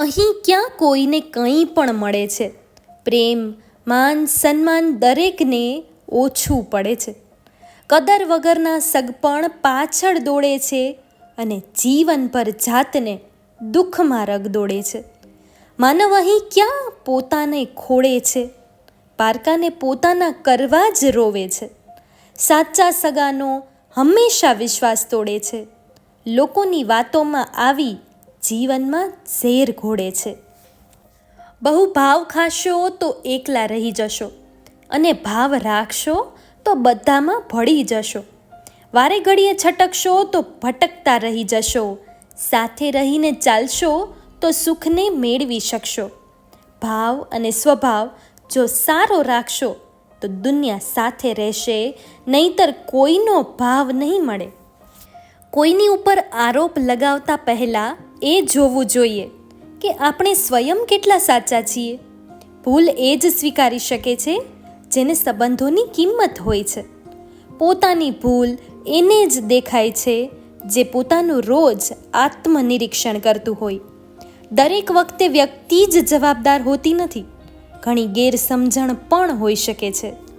અહીં ક્યાં કોઈને કંઈ પણ મળે છે. પ્રેમ, માન, સન્માન દરેકને ઓછું પડે છે. કદર વગરના સગપણ પાછળ દોડે છે અને જીવન પર જાતને દુઃખમાં રગદોડે છે. માનવ અહીં ક્યાં પોતાને ખોળે છે? પારકાને પોતાના કરવા જ રોવે છે. સાચા સગાનો હંમેશા વિશ્વાસ તોડે છે. લોકોની વાતોમાં આવી જીવનમાં ઝેર ઘોડે છે. બહુ ભાવ ખાશો તો એકલા રહી જશો અને ભાવ રાખશો તો બધામાં ભળી જશો. વારે ઘડીએ છટકશો તો ભટકતા રહી જશો. સાથે રહીને ચાલશો તો સુખને મેળવી શકશો. ભાવ અને સ્વભાવ જો સારો રાખશો તો દુનિયા સાથે રહેશે, નહીતર કોઈનો ભાવ નહીં મળે. કોઈની ઉપર આરોપ લગાવતા પહેલાં એ જોવું જોઈએ કે આપણે સ્વયં કેટલા સાચા છીએ. ભૂલ એ જ સ્વીકારી શકે છે, જેને સંબંધોની કિંમત હોય છે. પોતાની ભૂલ એને જ દેખાય છે, જે પોતાનું રોજ આત્મનિરીક્ષણ કરતું હોય. દરેક વખતે વ્યક્તિ જ જવાબદાર હોતી નથી. ઘણી ગેરસમજણ પણ હોઈ શકે છે.